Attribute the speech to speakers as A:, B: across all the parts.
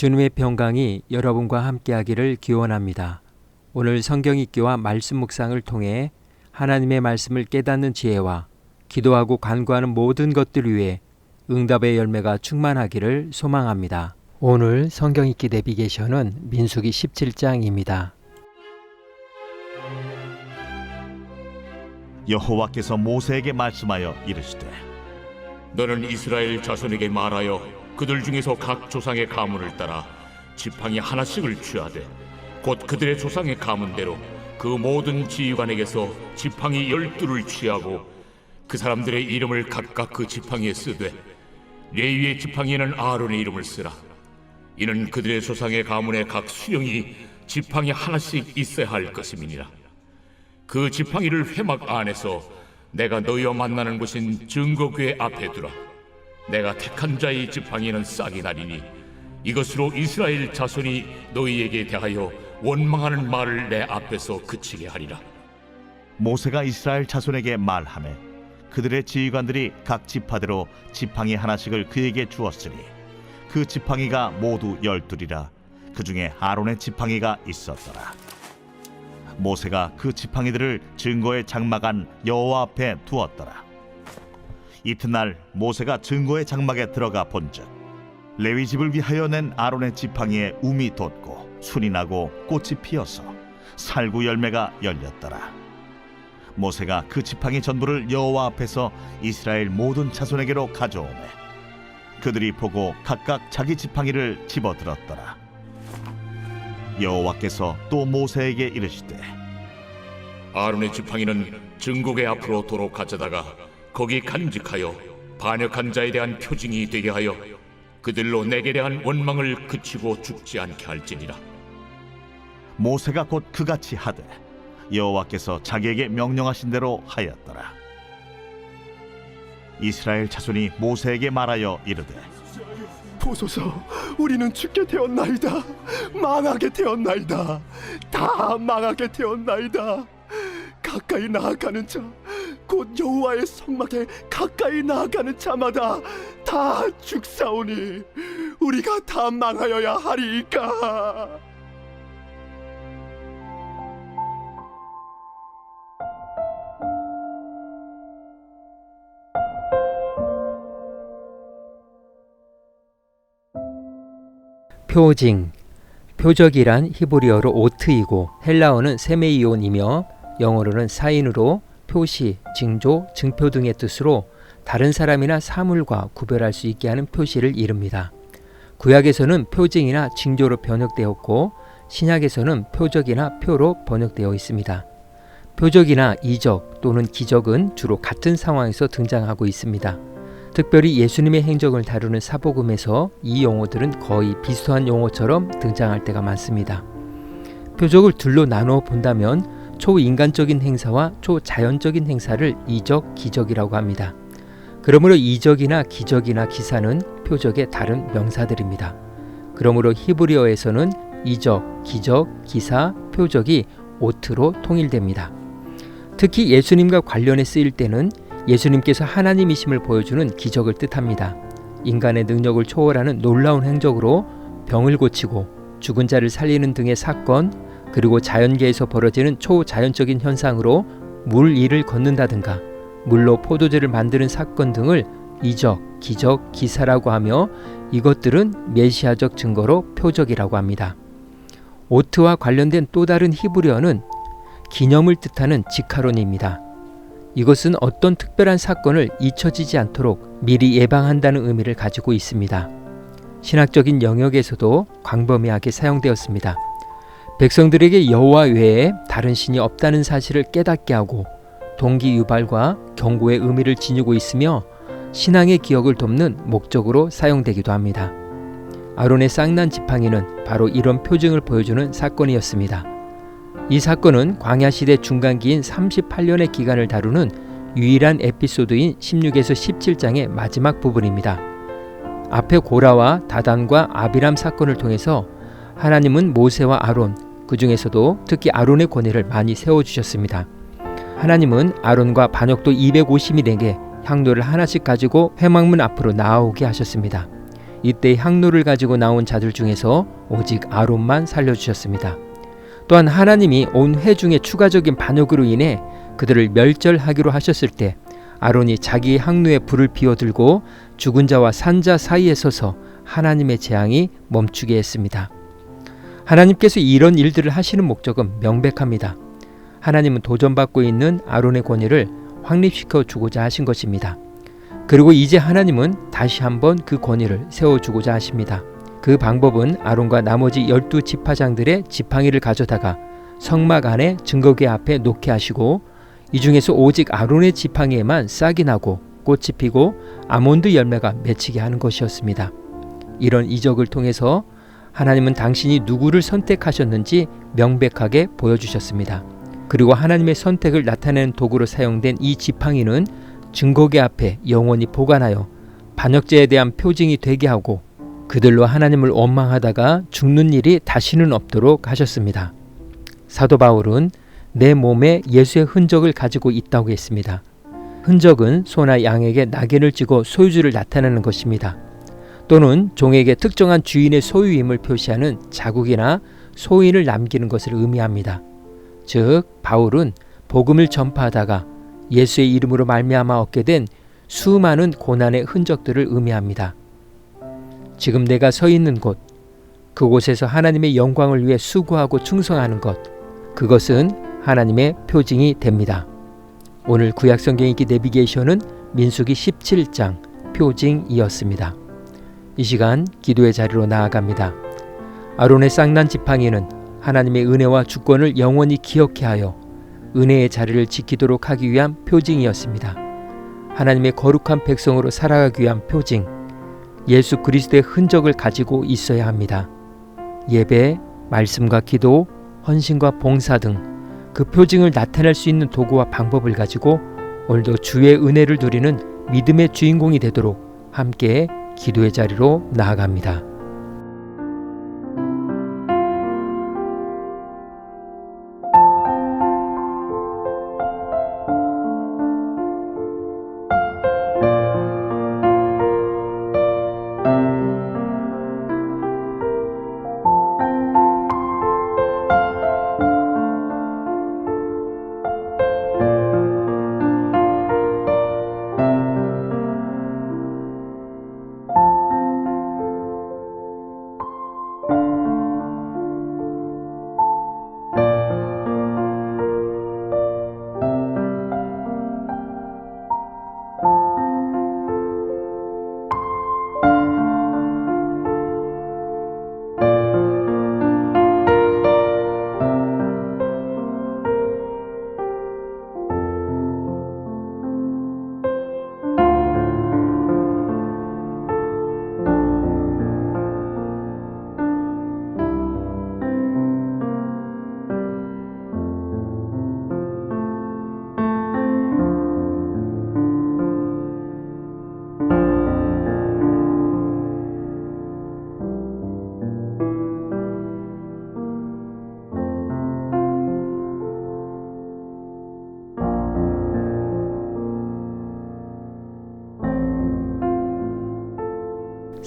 A: 주님의 평강이 여러분과 함께하기를 기원합니다. 오늘 성경 읽기와 말씀 묵상을 통해 하나님의 말씀을 깨닫는 지혜와 기도하고 간구하는 모든 것들 위해 응답의 열매가 충만하기를 소망합니다. 오늘 성경 읽기 내비게이션은 민수기 17장입니다.
B: 여호와께서 모세에게 말씀하여 이르시되
C: 너는 이스라엘 자손에게 말하여 그들 중에서 각 조상의 가문을 따라 지팡이 하나씩을 취하되 곧 그들의 조상의 가문대로 그 모든 지휘관에게서 지팡이 열두를 취하고 그 사람들의 이름을 각각 그 지팡이에 쓰되 레위의 지팡이에는 아론의 이름을 쓰라 이는 그들의 조상의 가문의 각 수령이 지팡이 하나씩 있어야 할 것임이니라 그 지팡이를 회막 안에서 내가 너희와 만나는 곳인 증거궤 앞에 두라. 내가 택한 자의 지팡이는 싹이 나리니 이것으로 이스라엘 자손이 너희에게 대하여 원망하는 말을 내 앞에서 그치게 하리라.
B: 모세가 이스라엘 자손에게 말하매 그들의 지휘관들이 각 지파대로 지팡이 하나씩을 그에게 주었으니 그 지팡이가 모두 열둘이라. 그 중에 아론의 지팡이가 있었더라. 모세가 그 지팡이들을 증거의 장막안 여호와 앞에 두었더라 이튿날 모세가 증거의 장막에 들어가 본즉 레위 집을 위하여 낸 아론의 지팡이에 움이 돋고 순이 나고 꽃이 피어서 살구 열매가 열렸더라. 모세가 그 지팡이 전부를 여호와 앞에서 이스라엘 모든 자손에게로 가져오매 그들이 보고 각각 자기 지팡이를 집어 들었더라. 여호와께서 또 모세에게 이르시되
C: 아론의 지팡이는 증거궤 앞으로 도로 가져다가 거기 간직하여 반역한 자에 대한 표징이 되게 하여 그들로 내게 대한 원망을 그치고 죽지 않게 할지니라.
B: 모세가 곧 그같이 하되 여호와께서 자기에게 명령하신 대로 하였더라. 이스라엘 자손이 모세에게 말하여 이르되
D: 보소서 우리는 죽게 되었나이다. 망하게 되었나이다. 다 망하게 되었나이다. 가까이 나아가는 자 곧 여호와의 성막에 가까이 나아가는 자마다 다 죽사오니 우리가 다 망하여야 하리이까.
A: 표징. 표적이란 히브리어로 오트이고 헬라어는 세메이온이며 영어로는 사인으로 표시, 징조, 증표 등의 뜻으로 다른 사람이나 사물과 구별할 수 있게 하는 표시를 이릅니다. 구약에서는 표징이나 징조로 번역되었고 신약에서는 표적이나 표로 번역되어 있습니다. 표적이나 이적 또는 기적은 주로 같은 상황에서 등장하고 있습니다. 특별히 예수님의 행적을 다루는 사복음에서 이 용어들은 거의 비슷한 용어처럼 등장할 때가 많습니다. 표적을 둘로 나누어 본다면 초인간적인 행사와 초자연적인 행사를 이적, 기적이라고 합니다. 그러므로 이적이나 기적이나 기사는 표적의 다른 명사들입니다. 그러므로 히브리어에서는 이적, 기적, 기사, 표적이 오트로 통일됩니다. 특히 예수님과 관련해 쓰일 때는 예수님께서 하나님이심을 보여주는 기적을 뜻합니다. 인간의 능력을 초월하는 놀라운 행적으로 병을 고치고 죽은 자를 살리는 등의 사건, 그리고 자연계에서 벌어지는 초자연적인 현상으로 물 위를 걷는다든가 물로 포도주를 만드는 사건 등을 이적, 기적, 기사라고 하며 이것들은 메시아적 증거로 표적이라고 합니다. 오트와 관련된 또 다른 히브리어는 기념을 뜻하는 지카론입니다. 이것은 어떤 특별한 사건을 잊혀지지 않도록 미리 예방한다는 의미를 가지고 있습니다. 신학적인 영역에서도 광범위하게 사용되었습니다. 백성들에게 여호와 외에 다른 신이 없다는 사실을 깨닫게 하고 동기 유발과 경고의 의미를 지니고 있으며 신앙의 기억을 돕는 목적으로 사용되기도 합니다. 아론의 쌍난 지팡이는 바로 이런 표징을 보여주는 사건이었습니다. 이 사건은 광야 시대 중간기인 38년의 기간을 다루는 유일한 에피소드인 16에서 17장의 마지막 부분입니다. 앞에 고라와 다단과 아비람 사건을 통해서 하나님은 모세와 아론, 그 중에서도 특히 아론의 권위를 많이 세워주셨습니다. 하나님은 아론과 반역도 250인에게 향로를 하나씩 가지고 회막문 앞으로 나아오게 하셨습니다. 이때 향로를 가지고 나온 자들 중에서 오직 아론만 살려주셨습니다. 또한 하나님이 온 회중의 추가적인 반역으로 인해 그들을 멸절하기로 하셨을 때 아론이 자기 항로에 불을 피워들고 죽은 자와 산자 사이에 서서 하나님의 재앙이 멈추게 했습니다. 하나님께서 이런 일들을 하시는 목적은 명백합니다. 하나님은 도전받고 있는 아론의 권위를 확립시켜 주고자 하신 것입니다. 그리고 이제 하나님은 다시 한번 그 권위를 세워주고자 하십니다. 그 방법은 아론과 나머지 열두 지파장들의 지팡이를 가져다가 성막 안에 증거궤 앞에 놓게 하시고 이 중에서 오직 아론의 지팡이에만 싹이 나고 꽃이 피고 아몬드 열매가 맺히게 하는 것이었습니다. 이런 이적을 통해서 하나님은 당신이 누구를 선택하셨는지 명백하게 보여주셨습니다. 그리고 하나님의 선택을 나타내는 도구로 사용된 이 지팡이는 증거궤 앞에 영원히 보관하여 반역죄에 대한 표징이 되게 하고 그들로 하나님을 원망하다가 죽는 일이 다시는 없도록 하셨습니다. 사도 바울은 내 몸에 예수의 흔적을 가지고 있다고 했습니다. 흔적은 소나 양에게 낙인을 찍어 소유주를 나타내는 것입니다. 또는 종에게 특정한 주인의 소유임을 표시하는 자국이나 소인을 남기는 것을 의미합니다. 즉 바울은 복음을 전파하다가 예수의 이름으로 말미암아 얻게 된 수많은 고난의 흔적들을 의미합니다. 지금 내가 서 있는 곳, 그곳에서 하나님의 영광을 위해 수고하고 충성하는 것, 그것은 하나님의 표징이 됩니다. 오늘 구약 성경 읽기 내비게이션은 민수기 17장 표징이었습니다. 이 시간 기도의 자리로 나아갑니다. 아론의 쌍난 지팡이는 하나님의 은혜와 주권을 영원히 기억해 하여 은혜의 자리를 지키도록 하기 위한 표징이었습니다. 하나님의 거룩한 백성으로 살아가기 위한 표징, 예수 그리스도의 흔적을 가지고 있어야 합니다. 예배, 말씀과 기도, 헌신과 봉사 등 그 표징을 나타낼 수 있는 도구와 방법을 가지고 오늘도 주의 은혜를 누리는 믿음의 주인공이 되도록 함께 기도의 자리로 나아갑니다.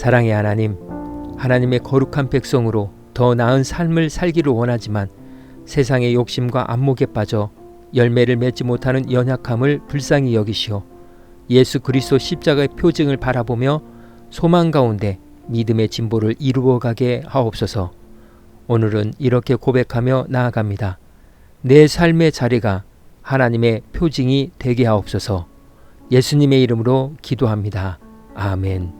A: 사랑의 하나님, 하나님의 거룩한 백성으로 더 나은 삶을 살기를 원하지만 세상의 욕심과 안목에 빠져 열매를 맺지 못하는 연약함을 불쌍히 여기시오. 예수 그리스도 십자가의 표징을 바라보며 소망 가운데 믿음의 진보를 이루어가게 하옵소서. 오늘은 이렇게 고백하며 나아갑니다. 내 삶의 자리가 하나님의 표징이 되게 하옵소서. 예수님의 이름으로 기도합니다. 아멘.